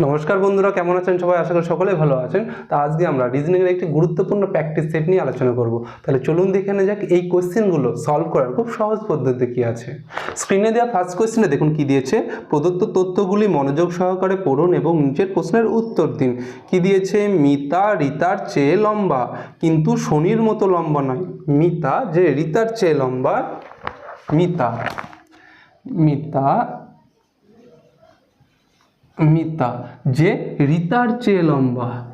নমস্কার বন্ধুরা, কেমন আছেন সবাই? আশা করি সকলে ভালো আছেন। তা আজকে আমরা রিজনিংয়ের একটি গুরুত্বপূর্ণ প্র্যাকটিস সেট নিয়ে আলোচনা করব। তাহলে চলুন দেখে নেওয়া যাক এই কোশ্চেনগুলো সলভ করার খুব সহজ পদ্ধতি কি আছে। স্ক্রিনে দেওয়া ফার্স্ট কোশ্চেনে দেখুন কি দিয়েছে? প্রদত্ত তথ্যগুলি মনোযোগ সহকারে পড়ুন এবং নিচের প্রশ্নের উত্তর দিন। কি দিয়েছে? মিতা, রিতার চেয়ে লম্বা। কিন্তু শনির মতো লম্বা নয়। মিতা, যে রিতার চেয়ে লম্বা, মিতা। মিতা মিতা, যে রিতার চেয়ে লম্বা।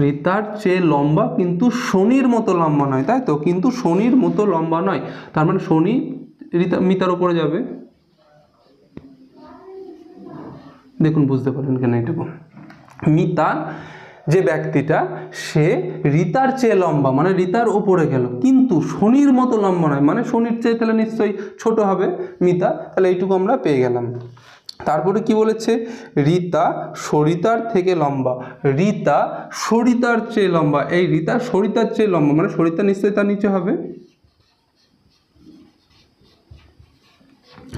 রিতার চেয়ে লম্বা কিন্তু শনির মতো লম্বা নয়, তাই তো? কিন্তু শনির মতো লম্বা নয়। তার মানে শনি রিতা, মিতার উপরে যাবে। দেখুন, বুঝতে পারবেন কেন এটুকু। মিতা যে ব্যক্তিটা, সে রিতার চেয়ে লম্বা মানে রিতার উপরে গেল। কিন্তু শনির মতো লম্বা নয় মানে শনির চেয়ে তাহলে নিশ্চয়ই ছোট হবে মিতা, তাহলে এইটুকু আমরা পেয়ে গেলাম। তারপরে কি বলেছে? রিতা সরিতার থেকে লম্বা। রিতা সরিতার চেয়ে লম্বা, এই রিতা সরিতার চেয়ে লম্বা মানে সরিতা নিশ্চয়ই তার নিচে হবে।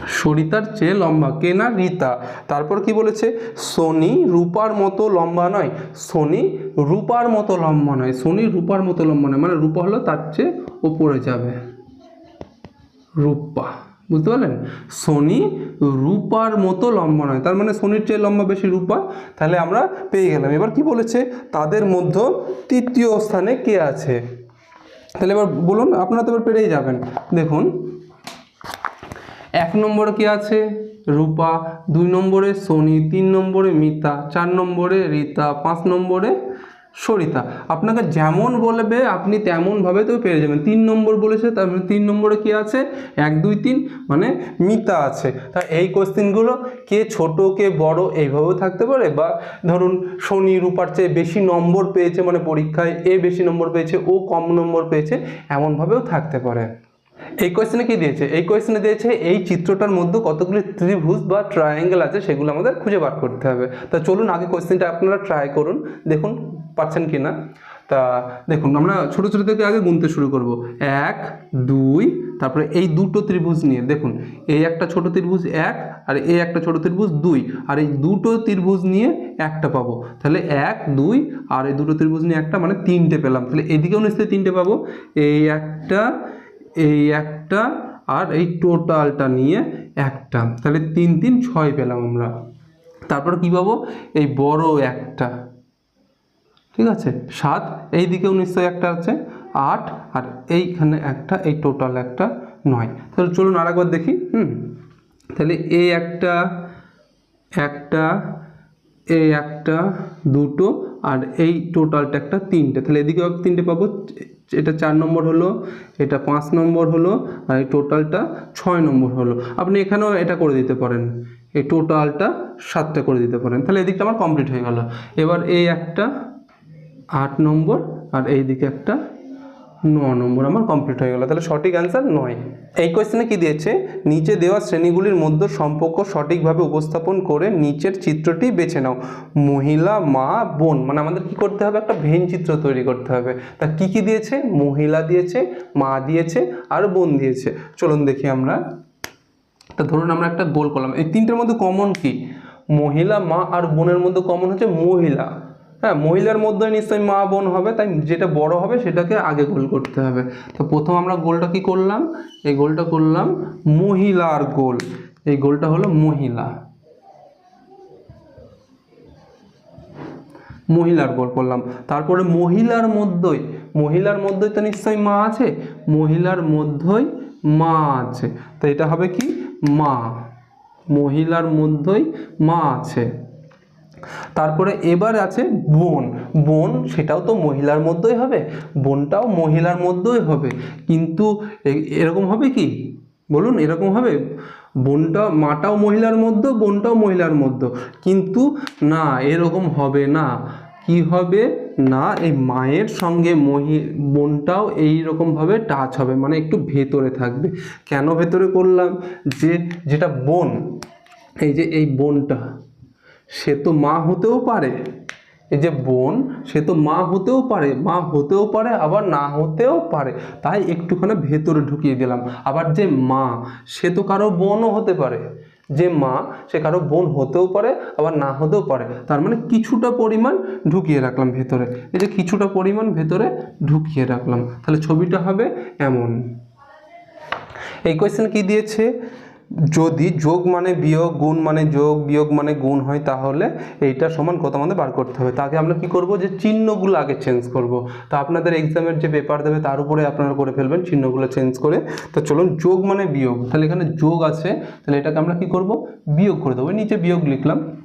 সরিতার চেয়ে লম্বা। কে না? রীতা। তারপর কি বলেছে? শনি রূপার মতো লম্বা নয়। শনি রূপার মতো লম্বা নয়। শনি রূপার মতো লম্বা নয়। মানে রূপা হলো তার চেয়ে ওপরে যাবে। রূপা। বুঝতে পারলেন? শনি রূপার মতো লম্বা নয়। তার মানে শনির চেয়ে লম্বা বেশি রূপা। তাহলে আমরা পেয়ে গেলাম। এবার কি বলেছে? তাদের মধ্যে তৃতীয় স্থানে কে আছে? তাহলে এবার বলুন, আপনারা তো এবার পেরেই যাবেন। দেখুন এক নম্বরে কি আছে? রূপা। দুই নম্বরে সোনি। তিন নম্বরে মিতা। চার নম্বরে রীতা। পাঁচ নম্বরে সরিতা। আপনাকে যেমন বলবে, আপনি তেমনভাবে তো পেরে যাবেন। তিন নম্বর বলেছে, তার মানে তিন নম্বরে কি আছে? এক, দুই, তিন মানে মিতা আছে। তা এই কোশ্চেনগুলো কে ছোট, কে বড় এইভাবেও থাকতে পারে? বা ধরুন শনি রূপার চেয়ে বেশি নম্বর পেয়েছে মানে পরীক্ষায় এ বেশি নম্বর পেয়েছে, ও কম নম্বর পেয়েছে এমনভাবেও থাকতে পারে। এই কোয়েশ্চেনে কি দিয়েছে? এই কোয়েশ্চেনে দিয়েছে, এই চিত্রটার মধ্যে কতগুলি ত্রিভুজ বা ট্রায়াঙ্গেল আছে, সেগুলো আমাদের খুঁজে বার করতে হবে। তা চলুন, আগে কোয়েশ্চেনটা আপনারা ট্রাই করুন, দেখুন পাচ্ছেন কি না তা দেখুন, আমরা ছোটো ছোটো থেকে আগে গুনতে শুরু করব। এক, দুই, তারপরে এই দুটো ত্রিভুজ নিয়ে, দেখুন, এই একটা ছোট ত্রিভুজ এক, আর এই একটা ছোট ত্রিভুজ দুই, আর এই দুটো ত্রিভুজ নিয়ে একটা পাবো। তাহলে এক, দুই, আর এই দুটো ত্রিভুজ নিয়ে একটা মানে তিনটে পেলাম। তাহলে এদিকেও নিশ্চয়ই তিনটে পাবো। এই একটা এই একটা আর এই টোটালটা নিয়ে একটা। তাহলে তিন তিন, ছয় পেলাম আমরা। তারপর কি পাবো? এই বড় একটা। ঠিক আছে? সাত, এই দিকেও নিশ্চয়ই একটা আছে। আট, আর এইখানে একটা, এই টোটাল একটা নয়। তাহলে চলুন আরেকবার দেখি, হুম? তাহলে এই একটা একটা এই একটা, দুটো, আর এই টোটালটা একটা তিনটে। তাহলে এদিকেও তিনটে পাবো। এটা চার নম্বর হলো, এটা পাঁচ নম্বর হলো, আর এই টোটালটা ছয় নম্বর হলো। আপনি এখানেও এটা করে দিতে পারেন। এই টোটালটা সাতটা করে দিতে পারেন। তাহলে এদিকটা আমার কমপ্লিট হয়ে গেল। এবার এই একটা আট নম্বর, আর এই দিকে একটা ন নম্বর আমার কমপ্লিট হয়ে গেল। তাহলে সঠিক অ্যান্সার নয়। এই কোয়েশ্চেনে কি দিয়েছে? নিচে দেওয়া শ্রেণীগুলির মধ্যে সম্পর্ক সঠিকভাবে উপস্থাপন করে নিচের চিত্রটি বেছে নাও। মহিলা, মা, বোন মানে আমাদের কি করতে হবে? একটা ভেন চিত্র তৈরি করতে হবে। তা কি কি দিয়েছে? মহিলা দিয়েছে, মা দিয়েছে, আর বোন দিয়েছে। চলুন দেখি আমরা। তা ধরুন আমরা একটা গোল করলাম। এই তিনটের মধ্যে কমন কি? মহিলা, মা, আর বোনের মধ্যে কমন হচ্ছে মহিলা। হ্যাঁ মহিলার মধ্যে নিশ্চয়ই মা বোন হবে, তাই যেটা বড় হবে সেটাকে আগে গোল করতে হবে। তো প্রথম আমরা গোলটা কি করলাম? এই গোলটা করলাম মহিলার গোল। এই গোলটা হলো মহিলা। মহিলার গোল করলাম। তারপরে মহিলার মধ্যেই মহিলার মধ্যেই তো নিশ্চয়ই মা আছে, মহিলার মধ্যেই মা আছে। তো এটা হবে কি? মা। মহিলার মধ্যেই মা আছে। তারপরে এবার আছে বোন। বোন সেটাও তো মহিলার মধ্যেই হবে, বোনটাও মহিলার মধ্যেই হবে। কিন্তু এরকম হবে কি? বলুন, এরকম হবে? বোনটা, মাটাও মহিলার মধ্যে, বোনটাও মহিলার মধ্যে। কিন্তু না, এরকম হবে না। কি হবে? না, এই মায়ের সঙ্গে মহি, বোনটাও এই রকমভাবে টাচ হবে মানে একটু ভেতরে থাকবে। কেন ভেতরে করলাম? যে, যেটা বোন, এই যে, এই বোনটা। সে তো মা হতেও পারে। এই যে বোন, সে তো মা হতেও পারে, মা হতেও পারে, আবার না হতেও পারে। তাই একটুখানি ভেতরে ঢুকিয়ে দিলাম। আবার যে মা, সে তো কারও বোনও হতে পারে। যে মা, সে কারও বোন হতেও পারে, আবার না হতেও পারে। তার মানে কিছুটা পরিমাণ ঢুকিয়ে রাখলাম ভেতরে। এই যে কিছুটা পরিমাণ ভেতরে ঢুকিয়ে রাখলাম। তাহলে ছবিটা হবে এমন। এই কোয়েশ্চেন কি দিয়েছে? যদি যোগ মানে বিয়োগ, গুণ মানে যোগ, বিয়োগ মানে গুণ হয়, তাহলে এইটা সমান কত আমাদের বার করতে হবে। তাকে আমরা কি করব? যে চিহ্নগুলো আগে চেঞ্জ করব। তো আপনাদের এক্সামের যে পেপার দেবে, তার উপরে আপনারা করে ফেলবেন, চিহ্নগুলো চেঞ্জ করে। তো চলুন, যোগ মানে বিয়োগ। তাহলে এখানে যোগ আছে। তাহলে এটাকে আমরা কি করব? বিয়োগ করে দেবো। নিচে বিয়োগ লিখলাম।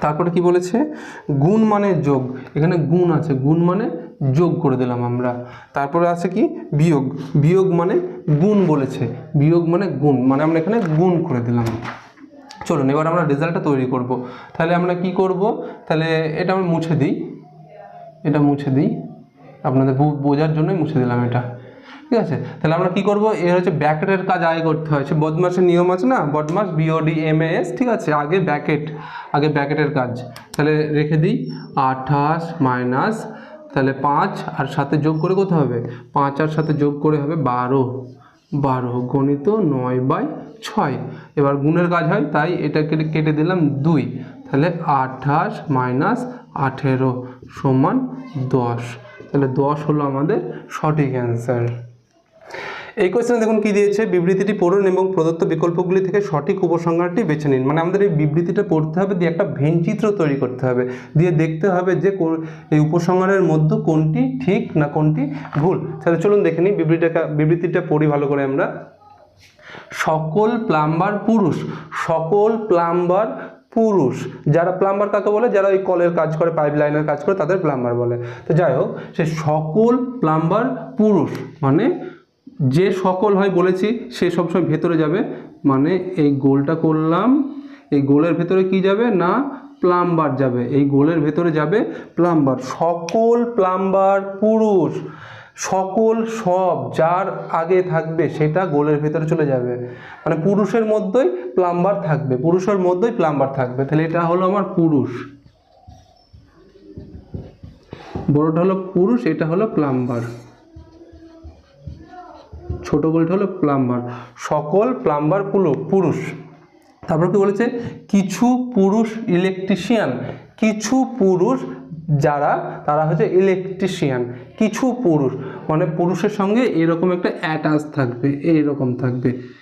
তারপরে কি বলেছে? গুণ মানে যোগ। এখানে গুণ আছে। গুণ মানে যোগ করে দিলাম আমরা। তারপরে আছে কি? বিয়োগ। বিয়োগ মানে গুণ বলেছে। বিয়োগ মানে গুণ। মানে আমরা এখানে গুণ করে দিলাম। চলুন, এবার আমরা রেজাল্টটা তৈরি করব। তাহলে আমরা কি করব? তাহলে এটা আমরা মুছে দিই। এটা মুছে দিই। আপনাদের বোঝার জন্যই মুছে দিলাম এটা। ঠিক আছে? তাহলে আমরা কি করব? এর হচ্ছে ব্যাকেটের কাজ আগে করতে হয়। সে বদমাসের নিয়ম আছে না? বদমাস বিওডি এম এস ঠিক আছে? আগে ব্যাকেট আগে ব্যাকেটের কাজ। তাহলে রেখে দিই। আঠাশ মাইনাস তাহলে পাঁচ আর সাথে যোগ করে কত হবে? পাঁচ আর সাথে যোগ করে হবে বারো। বারো গণিত নয় বাই ছয়। এবার গুণের কাজ হয়, তাই এটা কেটে কেটে দিলাম দুই। তাহলে আঠাশ মাইনাস আঠেরো সমান দশ। তাহলে দশ হলো আমাদের সঠিক অ্যান্সার। এই কোয়েশ্চেনে দেখুন কি দিয়েছে? বিবৃতিটি পড়ুন এবং প্রদত্ত বিকল্পগুলি থেকে সঠিক উপসংহারটি বেছে নিন। মানে আমাদের এই বিবৃতিটা পড়তে হবে, দিয়ে একটা ভেনচিত্র তৈরি করতে হবে, দিয়ে দেখতে হবে যে এই উপসংহারের মধ্যে কোনটি ঠিক না কোনটি ভুল। তাহলে চলুন দেখে নিই বিবৃতিটা বিবৃতিটা পড়ি ভালো করে আমরা। সকল প্লাম্বার পুরুষ, সকল প্লাম্বার পুরুষ। যারা প্লাম্বার কাকে বলে? যারা ওই কলের কাজ করে, পাইপ লাইনের কাজ করে, তাদের প্লাম্বার বলে। তো যাই হোক, সে সকল প্লাম্বার পুরুষ মানে যে সকল হয় বলেছি, সে সবসময় ভেতরে যাবে। মানে এই গোলটা করলাম, এই গোলের ভেতরে কি যাবে? না, প্লাম্বার যাবে। এই গোলের ভেতরে যাবে প্লাম্বার। সকল প্লাম্বার পুরুষ, সকল সব যার আগে থাকবে, সেটা গোলের ভেতরে চলে যাবে। মানে পুরুষের মধ্যেই প্লাম্বার থাকবে, পুরুষের মধ্যেই প্লাম্বার থাকবে। তাহলে এটা হলো আমার পুরুষ। বড়টা হলো পুরুষ, এটা হলো প্লাম্বার। ছোট গোলটা হলো প্লাম্বার। সকল প্লাম্বার পুলো- পুরুষ। তারপর কি বলেছে? কিছু পুরুষ ইলেকট্রিশিয়ান কিছু পুরুষ যারা, তারা হচ্ছে ইলেকট্রিশিয়ান কিছু পুরুষ। মানে পুরুষের সঙ্গে এরকম একটা অ্যাটাচ থাকবে এইরকম থাকবে।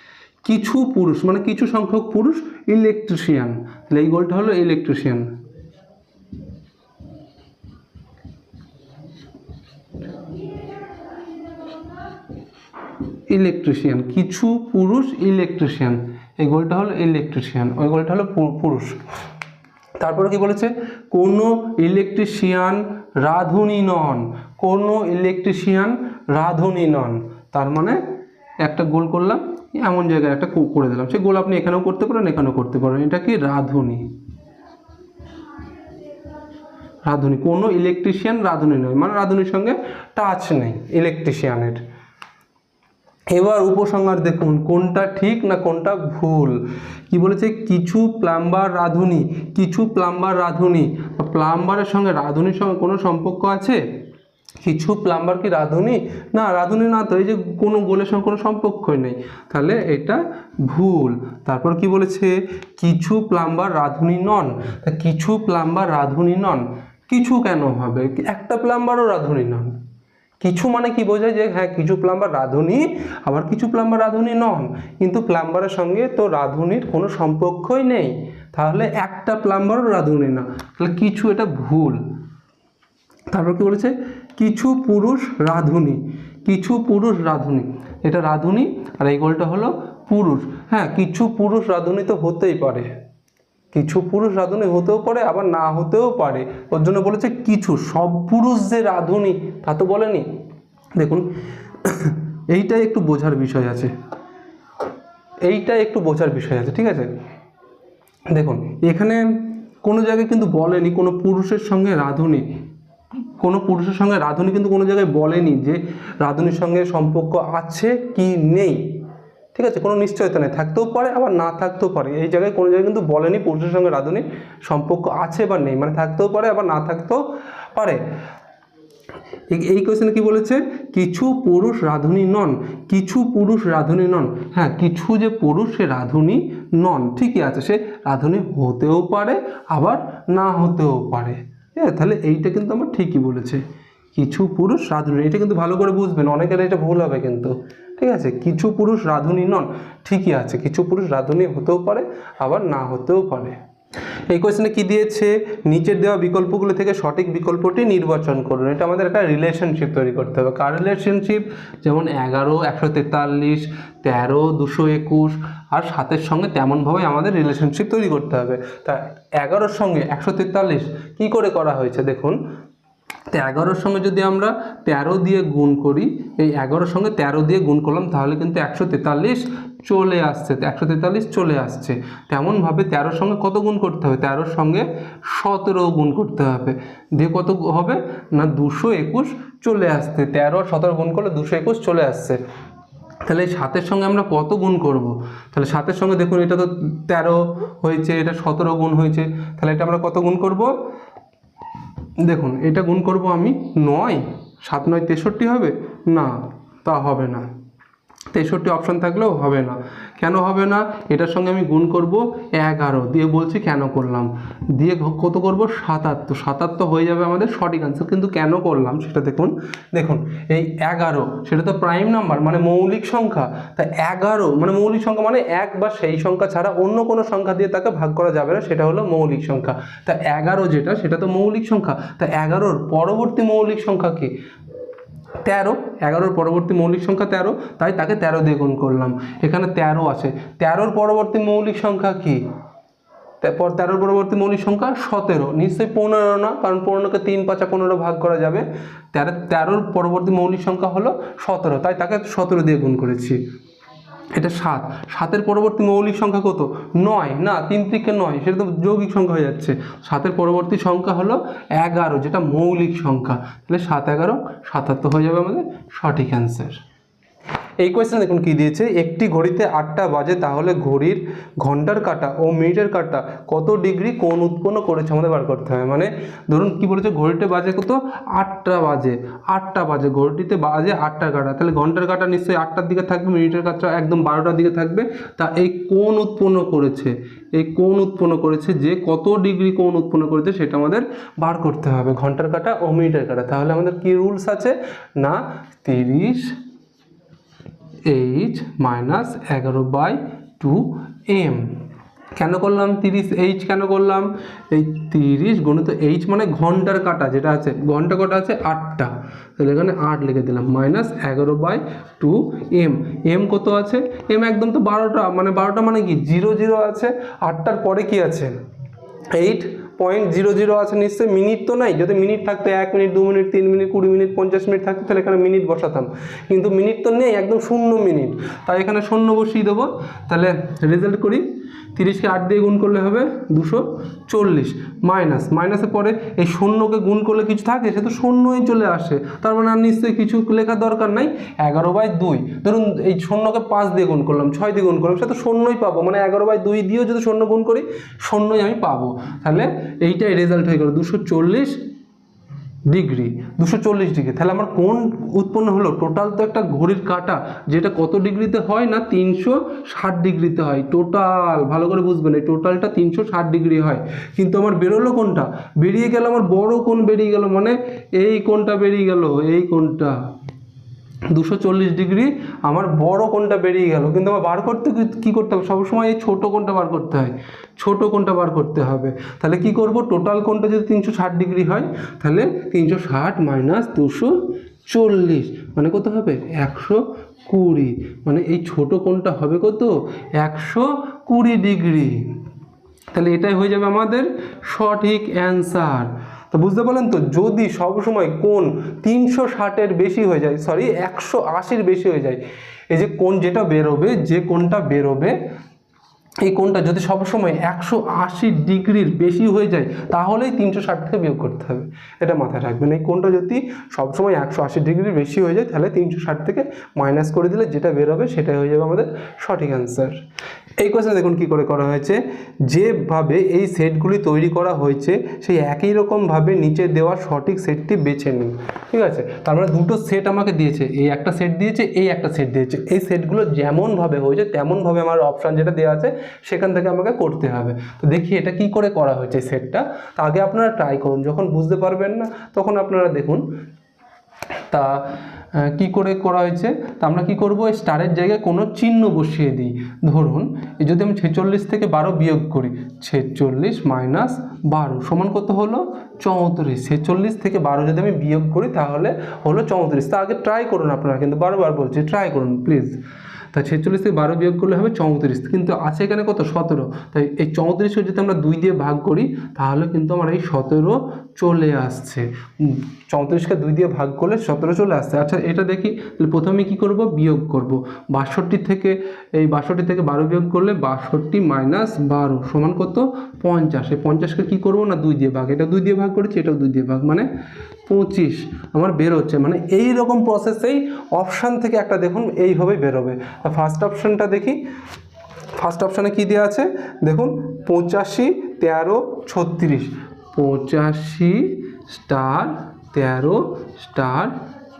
কিছু পুরুষ মানে কিছু সংখ্যক পুরুষ ইলেকট্রিশিয়ান তাহলে এই গোলটা হলো ইলেকট্রিশিয়ান ইলেকট্রিশিয়ান কিছু পুরুষ ইলেকট্রিশিয়ান এই গোলটা হলো ইলেকট্রিশিয়ান ওই গোলটা হলো পুরুষ। তারপরে কি বলেছে? কোনো ইলেকট্রিশিয়ান রাঁধুনি নন। কোনো ইলেকট্রিশিয়ান রাঁধুনি নন। তার মানে একটা গোল করলাম, এমন জায়গায় একটা করে দিলাম। সে গোল আপনি এখানেও করতে পারেন, এখানেও করতে পারেন। এটা কি রাঁধুনি? রাঁধুনি, কোনো ইলেকট্রিশিয়ান রাঁধুনি নয়। মানে রাঁধুনির সঙ্গে টাচ নেই ইলেকট্রিশিয়ানের এবার উপসংহার দেখুন, কোনটা ঠিক না কোনটা ভুল? কি বলেছে? কিছু প্লাম্বার রাঁধুনি, কিছু প্লাম্বার রাঁধুনি। প্লাম্বারের সঙ্গে রাঁধুনির সঙ্গে কোনো সম্পর্ক আছে? কিছু প্লাম্বার কি রাঁধুনি? না রাঁধুনি না তো, এই যে কোনো গোলের সঙ্গে কোনো সম্পর্কই নেই। তাহলে এটা ভুল। তারপর কি বলেছে? কিছু প্লাম্বার রাঁধুনি নন। কিছু প্লাম্বার রাঁধুনি নন। কিছু কেন হবে? একটা প্লাম্বারও রাঁধুনি নন। কিছু মানে কি বোঝায় যে হ্যাঁ কিছু প্লাম্বার রাঁধুনি, আবার কিছু প্লাম্বার রাঁধুনি নন। কিন্তু প্লাম্বারের সঙ্গে তো রাঁধুনির কোনো সম্পর্কই নেই। তাহলে একটা প্লাম্বারও রাঁধুনি না। তাহলে কিছু এটা ভুল। তারপর কি বলেছে? কিছু পুরুষ রাঁধুনি। কিছু পুরুষ রাঁধুনি। এটা রাঁধুনি আর এই গোলটা হলো পুরুষ। হ্যাঁ কিছু পুরুষ রাঁধুনি তো হতেই পারে। কিছু পুরুষ রাঁধুনি হতেও পারে, আবার না হতেও পারে। ওর জন্য বলেছে কিছু, সব পুরুষ যে রাঁধুনি, তা তো বলেনি। দেখুন, এইটাই একটু বোঝার বিষয় আছে। এইটাই একটু বোঝার বিষয় আছে, ঠিক আছে? দেখুন, এখানে কোনো জায়গায় কিন্তু বলেনি কোনো পুরুষের সঙ্গে রাঁধুনি। কোনো পুরুষের সঙ্গে রাঁধুনি কিন্তু কোনো জায়গায় বলেনি যে রাঁধুনির সঙ্গে সম্পর্ক আছে কি নেই। ঠিক আছে? কোনো নিশ্চয়তা নেই। থাকতেও পারে, আবার না থাকতেও পারে। এই জায়গায় কোনো জায়গায় কিন্তু বলেনি পুরুষের সঙ্গে রাঁধুনির সম্পর্ক আছে বা নেই। মানে থাকতেও পারে, আবার না থাকতেও পারে। এই- কোয়েশ্চেনে কি বলেছে? কিছু পুরুষ রাঁধুনি নন। কিছু পুরুষ রাঁধুনি নন। হ্যাঁ কিছু যে পুরুষ সে রাঁধুনি নন, ঠিকই আছে। সে রাঁধুনি হতেও পারে, আবার না হতেও পারে। হ্যাঁ তাহলে এইটা কিন্তু আমার ঠিকই বলেছে। কিছু পুরুষ রাঁধুনি, এটা কিন্তু ভালো করে বুঝবেন। অনেকের এটা ভুল হবে কিন্তু। ঠিক আছে? কিছু পুরুষ রাঁধুনি নন, ঠিকই আছে, কিছু পুরুষ রাঁধুনি হতেও পারে, আবার না হতেও পারে। এই কোয়েশ্চেনে কি দিয়েছে? নিচের দেওয়া বিকল্পগুলো থেকে সঠিক বিকল্পটি নির্বাচন করুন। এটা আমাদের একটা রিলেশনশিপ তৈরি করতে হবে। কার রিলেশনশিপ যেমন এগারো, একশো তেতাল্লিশ, তেরো, দুশো একুশ, আর সাতের সঙ্গে তেমনভাবে আমাদের রিলেশনশিপ তৈরি করতে হবে। তা এগারোর সঙ্গে একশো তেতাল্লিশ কী করে করা হয়েছে? দেখুন তো এগারোর সঙ্গে যদি আমরা তেরো দিয়ে গুণ করি, এই এগারোর সঙ্গে তেরো দিয়ে গুণ করলাম, তাহলে কিন্তু একশো তেতাল্লিশ চলে আসছে। একশো তেতাল্লিশ চলে আসছে। তেমনভাবে তেরোর সঙ্গে কত গুণ করতে হবে? তেরোর সঙ্গে সতেরো গুণ করতে হবে। দিয়ে কত হবে? না, দুশো একুশ চলে আসছে। তেরো আর সতেরো গুণ করলে দুশো একুশ চলে আসছে। তাহলে সাতের সঙ্গে আমরা কত গুণ করব? তাহলে সাতের সঙ্গে দেখুন, এটা তো তেরো হয়েছে, এটা সতেরো গুণ হয়েছে। তাহলে এটা আমরা কত গুণ করব? দেখুন, এটা গুণ করব আমি নয়। সাত নয় তেষট্টি হবে? না, তা হবে না। তেষট্টি অপশান থাকলেও হবে না। কেন হবে না? এটার সঙ্গে আমি গুণ করব এগারো। দিয়ে বলছি কেন করলাম? দিয়ে কত করব? সাতাত্তর। সাতাত্তর হয়ে যাবে আমাদের সঠিক আনসার কিন্তু কেন করলাম সেটা দেখুন। দেখুন, এই এগারো, সেটা তো প্রাইম নাম্বার মানে মৌলিক সংখ্যা। তা এগারো মানে মৌলিক সংখ্যা মানে এক বা সেই সংখ্যা ছাড়া অন্য কোনো সংখ্যা দিয়ে তাকে ভাগ করা যাবে না, সেটা হলো মৌলিক সংখ্যা। তা এগারো যেটা, সেটা তো মৌলিক সংখ্যা। তা এগারোর পরবর্তী মৌলিক সংখ্যা কি? তেরো, এগারোর পরবর্তী মৌলিক সংখ্যা তেরো, তাই তাকে তেরো দিয়ে গুণ করলাম। এখানে তেরো আছে। তেরোর পরবর্তী মৌলিক সংখ্যা কী? তারপর তেরোর পরবর্তী মৌলিক সংখ্যা সতেরো। নিশ্চয়ই পনেরো না, কারণ পনেরোকে তিন পাঁচা পনেরো ভাগ করা যাবে। তেরো, তেরোর পরবর্তী মৌলিক সংখ্যা হলো সতেরো, তাই তাকে সতেরো দিয়ে গুণ করেছি। এটা সাত। সাতের পরবর্তী মৌলিক সংখ্যা কত? নয়। না, তিন থেকে নয়। সেটা তো যৌগিক সংখ্যা হয়ে যাচ্ছে। সাতের পরবর্তী সংখ্যা হলো এগারো, যেটা মৌলিক সংখ্যা। তাহলে সাত এগারো, সাতাত্তর হয়ে যাবে আমাদের সঠিক অ্যান্সার এই কোয়েশ্চেন দেখুন কি দিয়েছে? একটি ঘড়িতে আটটা বাজে, তাহলে ঘড়ির ঘণ্টার কাটা ও মিনিটের কাটা কত ডিগ্রি কোন উৎপন্ন করেছে আমাদের বার করতে হবে? মানে ধরুন কি বলেছে? ঘড়িতে বাজে কত? আটটা বাজে আটটা বাজে, ঘড়িটিতে বাজে আটটা কাটা। তাহলে ঘণ্টার কাটা নিশ্চয়ই আটটার দিকে থাকবে, মিনিটের কাটা একদম বারোটার দিকে থাকবে। তা এই কোন উৎপন্ন করেছে, এই কোন উৎপন্ন করেছে যে কত ডিগ্রি কোন উৎপন্ন করেছে সেটা আমাদের বার করতে হবে। ঘণ্টার কাটা ও মিনিটের কাটা। তাহলে আমাদের কি রুলস আছে? না, তিরিশ এইচ মাইনাস এগারো বাই টু এম কেন করলাম তিরিশ? এইচ কেন করলাম? এই তিরিশ গণিত এইচ মানে ঘণ্টার কাটা, যেটা আছে, ঘণ্টা কাটা আছে? আটটা। তাহলে এখানে আট লিখে দিলাম মাইনাস এগারো বাই টু এম এম কত আছে? এম একদম তো বারোটা মানে বারোটা মানে কি? জিরো জিরো আছে। আটটার পরে কি আছে? এইট পয়েন্ট জিরো জিরো আছে নিশ্চয়ই মিনিট তো নাই। যদি মিনিট থাকতো, এক মিনিট দু মিনিট তিন মিনিট কুড়ি মিনিট পঞ্চাশ মিনিট থাকতো, তাহলে এখানে মিনিট বসাতাম। কিন্তু মিনিট তো নেই, একদম শূন্য মিনিট তাই এখানে শূন্য বসিয়ে দেবো। তাহলে রেজাল্ট করি। তিরিশকে আট দিয়ে গুণ করলে হবে দুশো চল্লিশ, মাইনাস। মাইনাসের পরে এই শূন্যকে গুণ করলে কিছু থাকে সে তো শূন্যই চলে আসে। তার মানে আর নিশ্চয়ই কিছু লেখার দরকার নাই। এগারো বাই দুই, ধরুন এই শূন্যকে পাঁচ দিয়ে গুণ করলাম, ছয় দিয়ে গুণ করলাম সে তো শূন্যই পাবো। মানে এগারো বাই দুই দিয়েও যদি শূন্য গুণ করি, শূন্যই আমি পাবো। তাহলে এইটাই রেজাল্ট হয়ে গেল, দুশো চল্লিশ ডিগ্রি, দুশো চল্লিশ ডিগ্রি। তাহলে আমার কোন উৎপন্ন হলো? টোটাল তো একটা ঘড়ির কাটা, যেটা কত ডিগ্রিতে হয় না? তিনশো ষাট ডিগ্রিতে হয়। টোটাল ভালো করে বুঝবেন, এই টোটালটা তিনশো ষাট ডিগ্রি হয়। কিন্তু আমার বেরোলো কোনটা? বেরিয়ে গেল আমার বড় কোন বেরিয়ে গেল মানে এই কোনটা বেরিয়ে গেল, এই কোণটা। দুশো চল্লিশ ডিগ্রি, আমার বড় কোনটা বেরিয়ে গেল। কিন্তু আমার বার করতে কি- করতে হবে? সবসময় এই ছোটো কোনটা বার করতে হয়। ছোট কোনটা বার করতে হবে। তাহলে কি করব? টোটাল কোনটা যদি তিনশো ষাট ডিগ্রি হয়, তাহলে তিনশো ষাট মাইনাস দুশো চল্লিশ মানে কত হবে? একশো কুড়ি। মানে এই ছোট কোনটা হবে কত? একশো কুড়ি ডিগ্রি। তাহলে এটাই হয়ে যাবে আমাদের সঠিক অ্যান্সার তো বুঝতে পারলেন তো, যদি সবসময় কোন তিনশো ষাটের বেশি হয়ে যায় সরি একশো আশির বেশি হয়ে যায়, এই যে কোন যেটা বেরোবে, যে কোনটা বেরোবে এই কোণটা যদি সবসময় একশো আশি ডিগ্রির বেশি হয়ে যায়, তাহলেই তিনশো ষাট থেকে বিয়োগ করতে হবে। এটা মাথায় রাখবেন। এই কোণটা যদি সবসময় একশো আশি ডিগ্রির বেশি হয়ে যায়, তাহলে তিনশো ষাট থেকে মাইনাস করে দিলে যেটা বেরোবে সেটাই হয়ে যাবে আমাদের সঠিক অ্যান্সার এই কোয়েশ্চেন দেখুন কী করে করা হয়েছে। যেভাবে এই সেটগুলি তৈরি করা হয়েছে, সেই একই রকমভাবে নিচে দেওয়া সঠিক সেটটি বেছে নিন। ঠিক আছে? তার মানে দুটো সেট আমাকে দিয়েছে। এই একটা সেট দিয়েছে, এই একটা সেট দিয়েছে। এই সেটগুলো যেমনভাবে হয়েছে, তেমনভাবে আমার অপশান যেটা দেওয়া আছে সেখান থেকে আমাকে করতে হবে। তো দেখি এটা কি করে করা হয়েছে সেটটা। তা আগে আপনারা ট্রাই করুন। যখন বুঝতে পারবেন না, তখন আপনারা দেখুন। তা কি করে করা হয়েছে? তা আমরা কি করব? স্টারের জায়গায় কোনো চিহ্ন বসিয়ে দিই। ধরুন যদি আমি ছেচল্লিশ থেকে বারো বিয়োগ করি, ছেচল্লিশ মাইনাস বারো সমান কত হলো? চৌত্রিশ। ছেচল্লিশ থেকে বারো যদি আমি বিয়োগ করি, তাহলে হলো চৌত্রিশ। তা আগে ট্রাই করুন আপনারা, কিন্তু বারবার বলছি ট্রাই করুন প্লিজ তা ছেচল্লিশ থেকে বারো বিয়োগ করলে হবে চৌত্রিশ। কিন্তু আছে এখানে কত? সতেরো। তাই এই চৌত্রিশকে যদি আমরা দুই দিয়ে ভাগ করি, তাহলে কিন্তু আমার এই সতেরো চলে আসছে। চৌত্রিশকে দুই দিয়ে ভাগ করলে সতেরো চলে আসছে। আচ্ছা এটা দেখি। তাহলে প্রথমে কি করব? বিয়োগ করব। বাষট্টি থেকে, এই বাষট্টি থেকে বারো বিয়োগ করলে বাষট্টি মাইনাস বারো সমান কত? পঞ্চাশ। এই পঞ্চাশকে কী করব না দুই দিয়ে ভাগ? এটা দুই দিয়ে ভাগ করেছি, এটাও দুই দিয়ে ভাগ। মানে পঁচিশ, আমার বেরোচ্ছে মানে এই রকম প্রসেসেই অপশান থেকে একটা দেখুন এইভাবেই বেরোবে ফার্স্ট অপশানটা দেখি। ফার্স্ট অপশানে কী দেওয়া আছে? দেখুন, পঁচাশি, তেরো, ছত্রিশ। পঁচাশি স্টার তেরো স্টার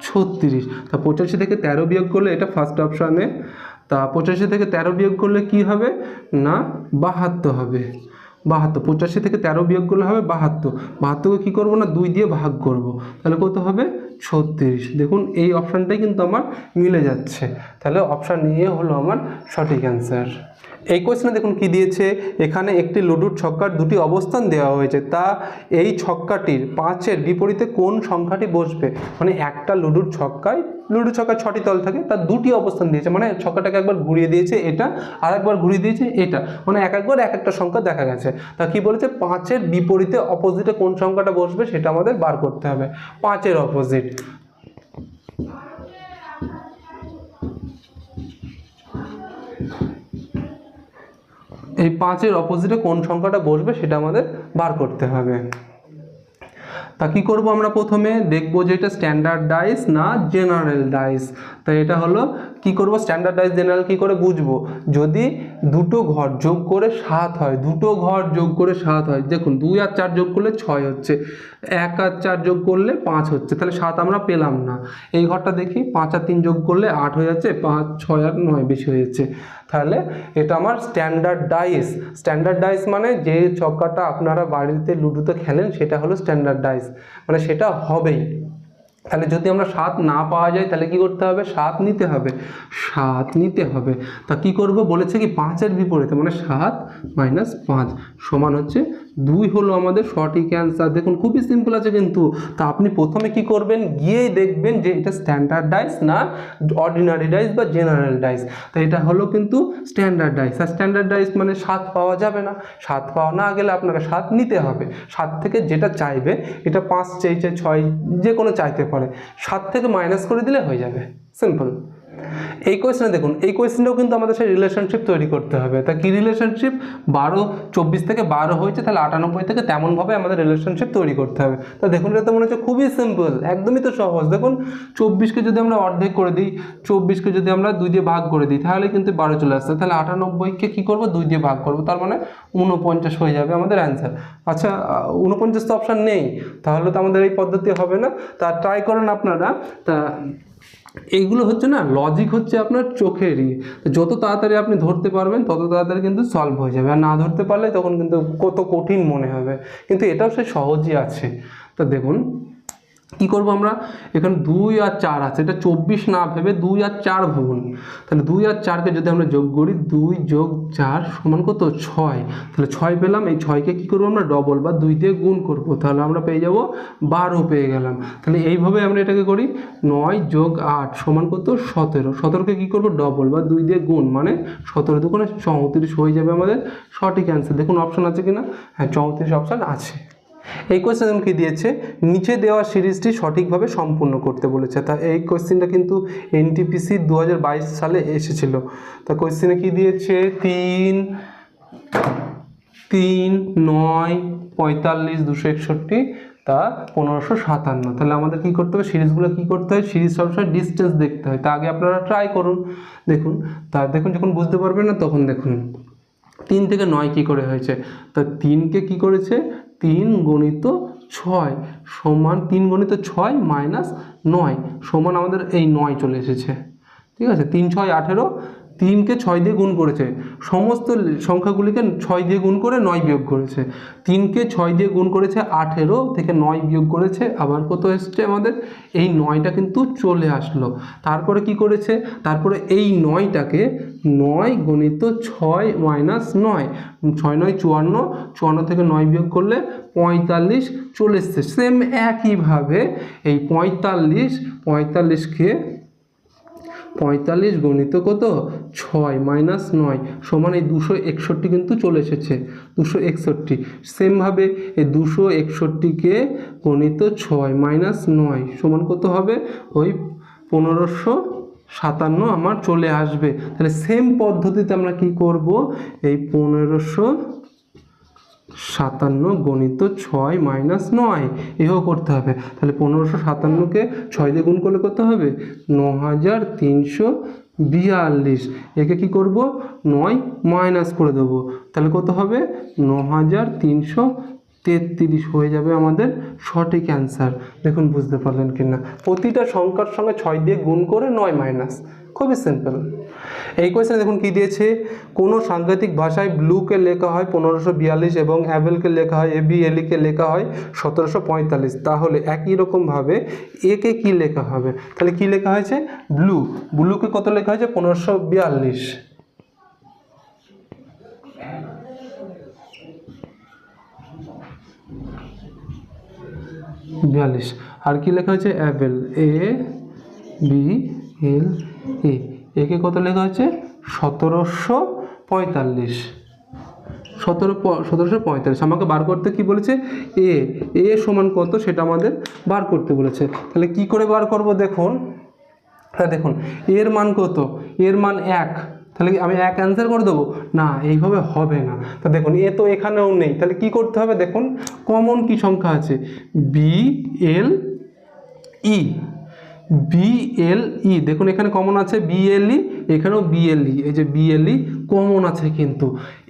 ছত্রিশ। তা পঁচাশি থেকে তেরো বিয়োগ করলে এটা ফার্স্ট অপশানে তা পঁচাশি থেকে তেরো বিয়োগ করলে কি হবে? না, বাহাত্তর হবে। বাহাত্তর, পঁচাশি থেকে তেরো বিয়োগ করলে হবে বাহাত্তর। বাহাত্তরকে কী করব না? দুই দিয়ে ভাগ করব। তাহলে কত হবে? ছত্রিশ। দেখুন, এই অপশানটাই কিন্তু আমার মিলে যাচ্ছে। তাহলে অপশান নিয়ে হলো আমার সঠিক অ্যান্সার এই কোয়েশ্চেনে দেখুন কি দিয়েছে, এখানে একটি লুডুর ছক্কার দুটি অবস্থান দেওয়া হয়েছে, তা এই ছক্কাটির পাঁচের বিপরীতে কোন সংখ্যাটি বসবে? মানে একটা লুডুর ছক্কায় লুডু ছক্কায় ছটি তল থাকে, তার দুটি অবস্থান দিয়েছে মানে ছক্কাটাকে একবার ঘুরিয়ে দিয়েছে এটা, আর একবার ঘুরিয়ে দিয়েছে এটা মানে এক একবার এক একটা সংখ্যা দেখা গেছে। তা কি বলেছে? পাঁচের বিপরীতে অপোজিটে কোন সংখ্যাটা বসবে সেটা আমাদের বার করতে হবে। পাঁচের অপোজিট এই পাঁচের অপোজিটে কোন সংখ্যাটা বসবে সেটা আমাদের বার করতে হবে। তা কী করব আমরা প্রথমে? দেখব যে এটা স্ট্যান্ডার্ড ডাইস না জেনারেল ডাইস তা এটা হলো কি করব? স্ট্যান্ডার্ডাইজ জেনারেল কী করে বুঝব? যদি দুটো ঘর যোগ করে সাত হয়, দুটো ঘর যোগ করে সাত হয়, দেখুন দুই আর চার যোগ করলে ছয় হচ্ছে, এক আর চার যোগ করলে পাঁচ হচ্ছে, তাহলে সাত আমরা পেলাম না। এই ঘরটা দেখি, পাঁচ আর তিন যোগ করলে আট হয়ে যাচ্ছে, পাঁচ, ছয় আর নয় বেশি হয়ে যাচ্ছে। তাহলে এটা আমার স্ট্যান্ডার্ড ডাইস স্ট্যান্ডার্ড ডাইস মানে যে ছক্কাটা আপনারা বাড়িতে লুডোতে খেলেন, সেটা হলো স্ট্যান্ডার্ড ডাইস মানে সেটা হবেই। তাহলে যদি আমরা সাত না পাওয়া যায়, তাহলে কি করতে হবে? সাত নিতে হবে। সাত নিতে হবে। তা কি করব? বলেছে কি, পাঁচের বিপরীতে মানে সাত মাইনাস পাঁচ সমান হচ্ছে দুই হলো আমাদের সঠিক অ্যান্সার দেখুন, খুবই সিম্পল আছে কিন্তু। তা আপনি প্রথমে কি করবেন? গিয়েই দেখবেন যে এটা স্ট্যান্ডার্ড ডাইস না অর্ডিনারি ডাইস বা জেনারেল ডাইস তো এটা হলো কিন্তু স্ট্যান্ডার্ড ডাইস আর স্ট্যান্ডার্ড ডাইস মানে সাত পাওয়া যাবে না। সাত পাওয়া না গেলে আপনাকে সাত নিতে হবে। সাত থেকে যেটা চাইবে, এটা পাঁচ চাইছে, ছয় যে কোনো চাইতে পারে। সাত থেকে মাইনাস করে দিলে হয়ে যাবে। সিম্পল এই কোয়েশ্চেনে দেখুন, এই কোয়েশ্চেনটাও কিন্তু আমাদের সেই রিলেশনশিপ তৈরি করতে হবে। তা কি রিলেশনশিপ বারো, চব্বিশ থেকে বারো হয়েছে, তাহলে আটানব্বই থেকে তেমনভাবে আমাদের রিলেশনশিপ তৈরি করতে হবে। তো দেখুন, এটা তো মনে হচ্ছে খুবই সিম্পল একদমই তো সহজ। দেখুন, চব্বিশকে যদি আমরা অর্ধেক করে দিই, চব্বিশকে যদি আমরা দুই দিয়ে ভাগ করে দিই, তাহলে কিন্তু বারো চলে আসছে। তাহলে আটানব্বইকে কী করব? দুই দিয়ে ভাগ করব। তার মানে উনপঞ্চাশ হয়ে যাবে আমাদের অ্যান্সার আচ্ছা উনপঞ্চাশ তো অপশান নেই, তাহলে তো আমাদের এই পদ্ধতি হবে না। তা ট্রাই করেন আপনারা। তা এইগুলো হচ্ছে না লজিক হচ্ছে আপনার চোখের চোখেরই যত তাড়াতাড়ি আপনি ধরতে পারবেন, তত তাড়াতাড়ি কিন্তু সলভ হয়ে যাবে। আর না ধরতে পারলে তখন কিন্তু কত কঠিন মনে হবে। কিন্তু এটাও সে সহজই আছে। তো দেখুন কী করব আমরা? এখানে দুই আর চার আছে, এটা চব্বিশ না ভেবে দুই আর চার ভাবুন তাহলে দুই আর চারকে যদি আমরা যোগ করি, দুই যোগ চার সমান কত? ছয়। তাহলে ছয় পেলাম, এই ছয়কে কী করব আমরা? ডবল বা দুই দিয়ে গুণ করব। তাহলে আমরা পেয়ে যাব বারো পেয়ে গেলাম। তাহলে এইভাবে আমরা এটাকে করি, নয় যোগ আট সমান কত? সতেরো। সতেরোকে কী করব? ডবল বা দুই দিয়ে গুণ মানে সতেরো দুগুণে চৌত্রিশ হয়ে যাবে আমাদের সঠিক অ্যান্সার দেখুন অপশান আছে কি না হ্যাঁ চৌত্রিশ অপশান আছে। এই কোয়েশ্চেন কি দিয়েছে? নিচে দেওয়া সিরিজটি সঠিকভাবে সম্পূর্ণ করতে বলেছে। তা এই কোয়েশ্চেনটা কিন্তু এনটিপিসি দু হাজার বাইশ সালে এসেছিল। তা কোয়েশ্চেনে কি দিয়েছে? তিন তিন, নয়, পঁয়তাল্লিশ, দুশো একষট্টি, তা পনেরোশো সাতান্ন। তাহলে আমাদের কি করতে হবে? সিরিজগুলো কি করতে হয়? সিরিজ সবসময় ডিস্টেন্স দেখতে হয়। তা আগে আপনারা ট্রাই করুন। দেখুন, তা দেখুন যখন বুঝতে পারবেন না, তখন দেখুন। তিন থেকে নয় কি করে হয়েছে? তা তিনকে কি করেছে? তিন গণিত ছয় সমান তিন গণিত ছয় মাইনাস নয় সমান আমাদের এই নয় চলে এসেছে। ঠিক আছে? তিন, ছয়, আঠেরো তিনকে ছয় দিয়ে গুণ করেছে। সমস্ত সংখ্যাগুলিকে ছয় দিয়ে গুণ করে নয় বিয়োগ করেছে। তিনকে ছয় দিয়ে গুণ করেছে আঠেরো, থেকে নয় বিয়োগ করেছে, আবার কত এসছে আমাদের? এই নয়টা কিন্তু চলে আসলো। তারপরে কি করেছে? তারপরে এই নয়টাকে নয় গণিত ছয় মাইনাস নয়, ছয় নয় চুয়ান্ন চুয়ান্ন থেকে নয় বিয়োগ করলে পঁয়তাল্লিশ চলে এসছে। সেম একইভাবে এই পঁয়তাল্লিশ, পঁয়তাল্লিশকে পঁয়তাল্লিশ গণিত কত? ছয় মাইনাস নয় সমান এই দুশো একষট্টি কিন্তু চলে এসেছে। দুশো একষট্টি। সেমভাবে এই দুশো একষট্টিকে গণিত ছয় মাইনাস নয় সমান কত হবে? ওই পনেরোশো সাতান্ন আমার চলে আসবে। তাহলে সেম পদ্ধতিতে আমরা কি করব? এই পনেরোশো সাতান্ন গণিত ছয় মাইনাস নয়, এও করতে হবে। তাহলে পনেরোশো সাতান্নকে ছয় দিয়ে গুণ করলে কত হবে? ন হাজার তিনশো বিয়াল্লিশ। একে কি করব? নয় মাইনাস করে দেবো। তাহলে কত হবে? ন হাজার তিনশো তেত্রিশ হয়ে যাবে আমাদের সঠিক অ্যান্সার। দেখুন, বুঝতে পারলেন কি না প্রতিটা সংখ্যার সঙ্গে ছয় দিয়ে গুণ করে নয় মাইনাস। খুবই সিম্পল এই কোয়েশ্চেনে দেখুন কি দিয়েছে? কোনো সাংকেতিক ভাষায় ব্লুকে লেখা হয় পনেরোশো বিয়াল্লিশ এবং অ্যাভেলকে লেখা হয় এবি এলিকে লেখা হয় সতেরোশো পঁয়তাল্লিশ। তাহলে একই রকমভাবে একে কি লেখা হবে? তাহলে কি লেখা হয়েছে? ব্লু ব্লুকে কত লেখা হয়েছে? পনেরোশো বিয়াল্লিশ। বিয়াল্লিশ। আর কি লেখা হয়েছে? অ্যাপেল এ বি এল, এ, একে কত লেখা হচ্ছে সতেরোশো পঁয়তাল্লিশ। সতেরো সতেরোশো পঁয়তাল্লিশ। আমাকে বার করতে কি বলেছে? এ এ সমান কত সেটা আমাদের বার করতে বলেছে। তাহলে কি করে বার করব দেখুন? হ্যাঁ দেখুন, এর মান কত? এর মান এক। তাহলে কি আমি এক অ্যান্সার করে দেবো? না, এইভাবে হবে না। তা দেখুন, এ তো এখানেও নেই। তাহলে কি করতে হবে দেখুন? কমন কি সংখ্যা আছে? বি এল ই বিএল ই দেখুন এখানে কমন আছে বিএলই এখানেও বিএলই এই যে বিএলই কমন আছে কিন্তু।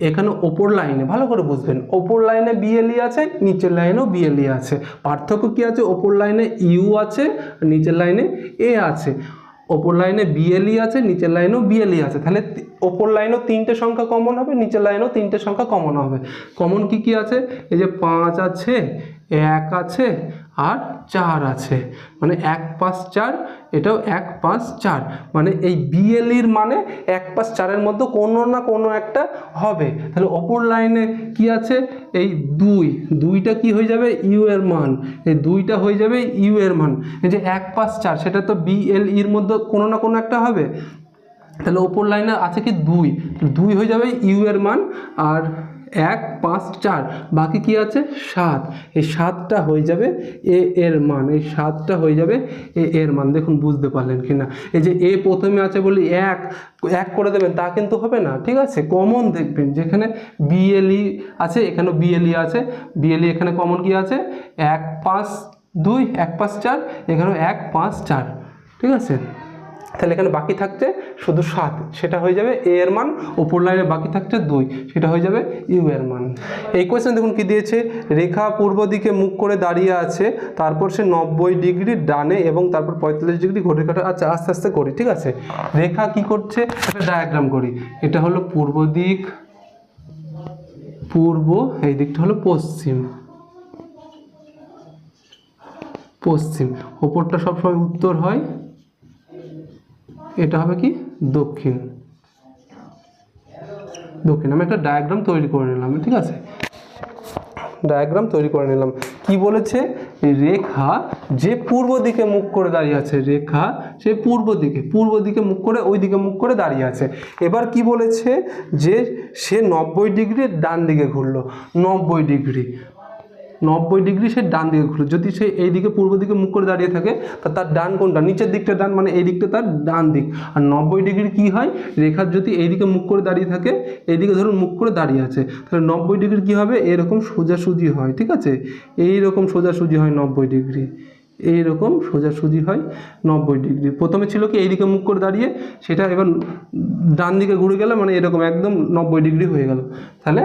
এখানে ওপর লাইনে ভালো করে বুঝবেন, ওপর লাইনে বিএলই আছে, নিচের লাইনেও বিএলই আছে। পার্থক্য কি আছে? ওপর লাইনে ইউ আছে, নিচের লাইনে এ আছে। ওপর লাইনে বিএলই আছে, নিচের লাইনেও বিএলই আছে। তাহলে ওপর লাইনেও তিনটে সংখ্যা কমন হবে, নিচের লাইনেও তিনটে সংখ্যা কমন হবে। কমন কি কি আছে? এই যে পাঁচ আছে, এক আছে আর চার আছে। মানে এক পাঁচ চার, এটাও এক পাঁচ চার। মানে এই বিএলইর মানে এক পাঁচ চারের মধ্যে কোনো না কোনো একটা হবে। তাহলে অপর লাইনে কি আছে? এই দুই। দুইটা কি হয়ে যাবে? ইউ এর মান। এই দুইটা হয়ে যাবে ইউ এর মান। এই যে এক পাঁচ চার, সেটা তো বিএলইর মধ্যে কোনো না কোনো একটা হবে। তাহলে ওপর লাইনে আছে কি দুই। দুই হয়ে যাবে ইউ এর মান। আর এক, পাঁচ, চার, বাকি কি আছে? সাত। এই সাতটা হয়ে যাবে এ এর মান। এই সাতটা হয়ে যাবে এ এর মান। দেখুন, বুঝতে পারলেন কি না? এই যে এ প্রথমে আছে বলি এক এক করে দেবেন, তা কিন্তু হবে না, ঠিক আছে? কমন দেখবেন, যেখানে বিএলই আছে, এখানেও বিএলই আছে। বিএলই এখানে কমন কি আছে? এক, পাঁচ, দুই, এক, পাঁচ, চার, এখানেও এক, পাঁচ, চার, ঠিক আছে? তাহলে এখানে বাকি থাকছে শুধু সাত, সেটা হয়ে যাবে এ এর মান ওপর লাইনে বাকি থাকছে দুই, সেটা হয়ে যাবে ইউ এর মান। এই কোয়েশ্চেন দেখুন কি দিয়েছে? রেখা পূর্ব দিকে মুখ করে দাঁড়িয়ে আছে, তারপর সে নব্বই ডিগ্রি ডানে এবং তারপর পঁয়তাল্লিশ ডিগ্রি ঘড়ির কাটা। আচ্ছা আস্তে আস্তে করি, ঠিক আছে? রেখা কি করছে? একটা ডায়াগ্রাম করি। এটা হলো পূর্ব দিক, পূর্ব, এই দিকটা হলো পশ্চিম। পশ্চিম, ওপরটা সবসময় উত্তর হয়। এটা হবে কি? দক্ষিণ। দক্ষিণ। আমি একটা ডায়াগ্রাম তৈরি করে নিলাম, ঠিক আছে? ডায়াগ্রাম তৈরি করে নিলাম। কি বলেছে? রেখা যে পূর্ব দিকে মুখ করে দাঁড়িয়ে আছে, রেখা সে পূর্ব দিকে পূর্ব দিকে মুখ করে, ওই দিকে মুখ করে দাঁড়িয়ে আছে। এবার কি বলেছে? যে সে নব্বই ডিগ্রি ডান দিকে ঘুরলো। নব্বই ডিগ্রি। নব্বই ডিগ্রি সে ডান দিকে ঘুরলো যদি সে এই দিকে পূর্ব দিকে মুখ করে দাঁড়িয়ে থাকে, তা তার ডান কোনটা? নিচের দিকটা ডান মানে এই দিকটা তার ডান দিক। আর নব্বই ডিগ্রি কি হয়? রেখার যদি এইদিকে মুখ করে দাঁড়িয়ে থাকে এইদিকে ধরুন মুখ করে দাঁড়িয়ে আছে, তাহলে নব্বই ডিগ্রি কী হবে? এরকম সোজাসুজি হয়, ঠিক আছে? এই রকম সোজাসুজি হয় নব্বই ডিগ্রি। এই রকম সোজাসুজি হয় নব্বই ডিগ্রি। প্রথমে ছিল কি এইদিকে মুখ করে দাঁড়িয়ে, সেটা এবার ডান দিকে ঘুরে গেলে মানে এরকম একদম নব্বই ডিগ্রি হয়ে গেল। তাহলে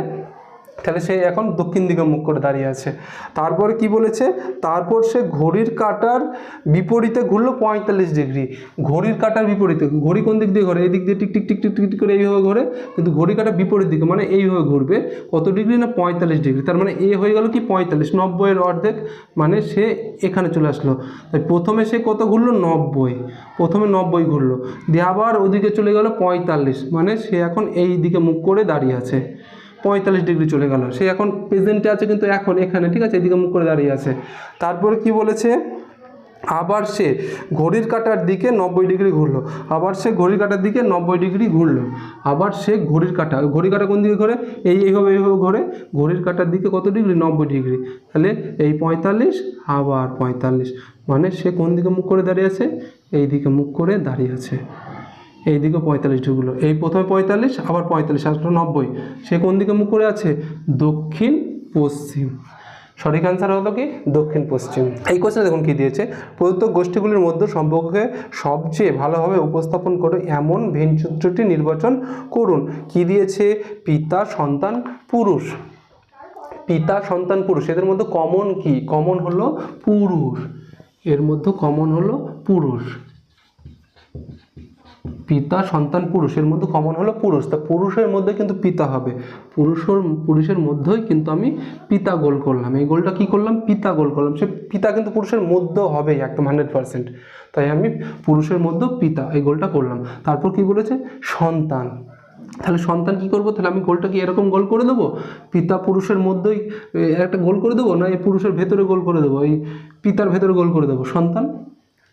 তাহলে সে এখন দক্ষিণ দিকে মুখ করে দাঁড়িয়ে আছে। তারপর কি বলেছে? তারপর সে ঘড়ির কাটার বিপরীতে ঘুরলো পঁয়তাল্লিশ ডিগ্রি। ঘড়ির কাটার বিপরীতে, ঘড়ি কোন দিক দিয়ে ঘোরে? এই দিক দিয়ে tick tick tick tick tick করে এইভাবে ঘোরে, কিন্তু ঘড়ি কাটার বিপরীত দিকে মানে এইভাবে ঘুরবে। কত ডিগ্রি না পঁয়তাল্লিশ ডিগ্রি? তার মানে এ হয়ে গেল কি পঁয়তাল্লিশ নব্বইয়ের অর্ধেক মানে সে এখানে চলে আসলো। তাই প্রথমে সে কত ঘুরলো? নব্বই। প্রথমে নব্বই ঘুরলো। দিয়ে আবার ওদিকে চলে গেল পঁয়তাল্লিশ মানে সে এখন এই দিকে মুখ করে দাঁড়িয়ে আছে। পঁয়তাল্লিশ ডিগ্রি চলে গেল। সে এখন প্রেজেন্টে আছে কিন্তু এখন, এখানে, ঠিক আছে? এদিকে মুখ করে দাঁড়িয়ে আছে। তারপর কি বলেছে? আবার সে ঘড়ির কাটার দিকে নব্বই ডিগ্রি ঘুরলো। আবার সে ঘড়ির কাটার দিকে নব্বই ডিগ্রি ঘুরলো। আবার সে ঘড়ির কাটা ঘড়ির কাটা কোন দিকে ঘোরে? এই, এইভাবে এইভাবে ঘোরে। ঘড়ির কাটার দিকে কত ডিগ্রি? নব্বই ডিগ্রি। তাহলে এই পঁয়তাল্লিশ, আবার পঁয়তাল্লিশ। মানে সে কোন দিকে মুখ করে দাঁড়িয়ে আছে? এই দিকে মুখ করে দাঁড়িয়ে আছে। এইদিকে পঁয়তাল্লিশ ঢুকলো। এই প্রথমে পঁয়তাল্লিশ, আবার পঁয়তাল্লিশ, আসলো নব্বই। সে কোন দিকে মুখ করে আছে? দক্ষিণ পশ্চিম। সঠিক অ্যান্সার হলো কি? দক্ষিণ পশ্চিম। এই কোশ্চেনে দেখুন কি দিয়েছে? প্রদত্ত গোষ্ঠীগুলির মধ্যে সম্পর্ককে সবচেয়ে ভালোভাবে উপস্থাপন করে এমন ভেনচিত্রটি নির্বাচন করুন। কি দিয়েছে? পিতা, সন্তান, পুরুষ। পিতা, সন্তান, পুরুষ। এদের মধ্যে কমন কি? কমন হলো পুরুষ। এর মধ্যে কমন হলো পুরুষ। পিতা, সন্তান, পুরুষের মধ্যে কমন হলো পুরুষ। তা পুরুষের মধ্যে কিন্তু পিতা হবে। পুরুষের পুরুষের মধ্যেই কিন্তু আমি পিতা গোল করলাম। এই গোলটা কি করলাম? পিতা গোল করলাম। সে পিতা কিন্তু পুরুষের মধ্যেও হবে একদম হান্ড্রেড পার্সেন্ট তাই আমি পুরুষের মধ্যেও পিতা এই গোলটা করলাম। তারপর কি বলেছে? সন্তান। তাহলে সন্তান কি করব? তাহলে আমি গোলটা কি এরকম গোল করে দেবো? পিতা পুরুষের মধ্যেই একটা গোল করে দেবো না, এই পুরুষের ভেতরে গোল করে দেবো? এই পিতার ভেতরে গোল করে দেবো। সন্তান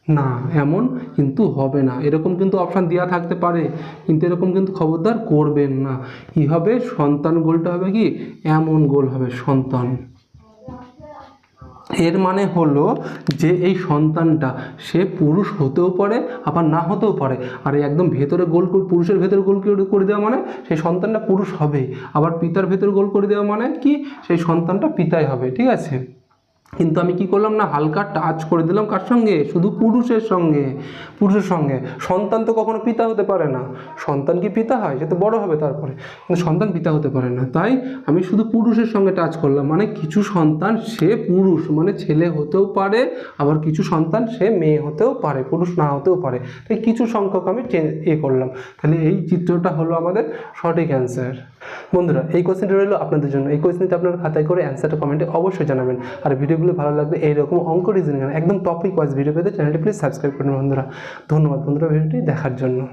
না, এমন কিন্তু হবে না। এরকম কিন্তু অপশান দেওয়া থাকতে পারে, কিন্তু এরকম কিন্তু খবরদার করবেন না। কি হবে? সন্তান গোলটা হবে কি? এমন গোল হবে সন্তান। এর মানে হলো যে এই সন্তানটা, সে পুরুষ হতেও পারে, আবার না হতেও পারে। আর একদম ভেতরে গোল পুরুষের ভেতরে গোল করে- দেওয়া মানে সেই সন্তানটা পুরুষ হবেই আবার পিতার ভেতরে গোল করে দেওয়া মানে কি? সেই সন্তানটা পিতাই হবে, ঠিক আছে? কিন্তু আমি কি করলাম না, হালকা টাচ করে দিলাম কার সঙ্গে? শুধু পুরুষের সঙ্গে পুরুষের সঙ্গে। সন্তান তো কখনো পিতা হতে পারে না। সন্তান কি পিতা হয়? সে তো বড় হবে তারপরে। কিন্তু সন্তান পিতা হতে পারে না। তাই আমি শুধু পুরুষের সঙ্গে টাচ করলাম। মানে কিছু সন্তান সে পুরুষ মানে ছেলে হতেও পারে, আবার কিছু সন্তান সে মেয়ে হতেও পারে, পুরুষ না হতেও পারে। তাই কিছু সংখ্যক আমি এ করলাম। তাহলে এই চিত্রটা হলো আমাদের সঠিক অ্যান্সার বন্ধুরা, এই কোয়েশ্চেনটা রইল আপনাদের জন্য। এই কোয়েশ্চেনটা আপনারা খাতায় করে অ্যান্সারটা কমেন্টে অবশ্যই জানাবেন। আর ভিডিওগুলো ভালো লাগবে, এইরকম অঙ্ক রিজনিং একদম টপিক ওয়াইজ ভিডিও পেতে চ্যানেলটি প্লিজ সাবস্ক্রাইব করুন বন্ধুরা। ধন্যবাদ বন্ধুরা ভিডিওটি দেখার জন্য।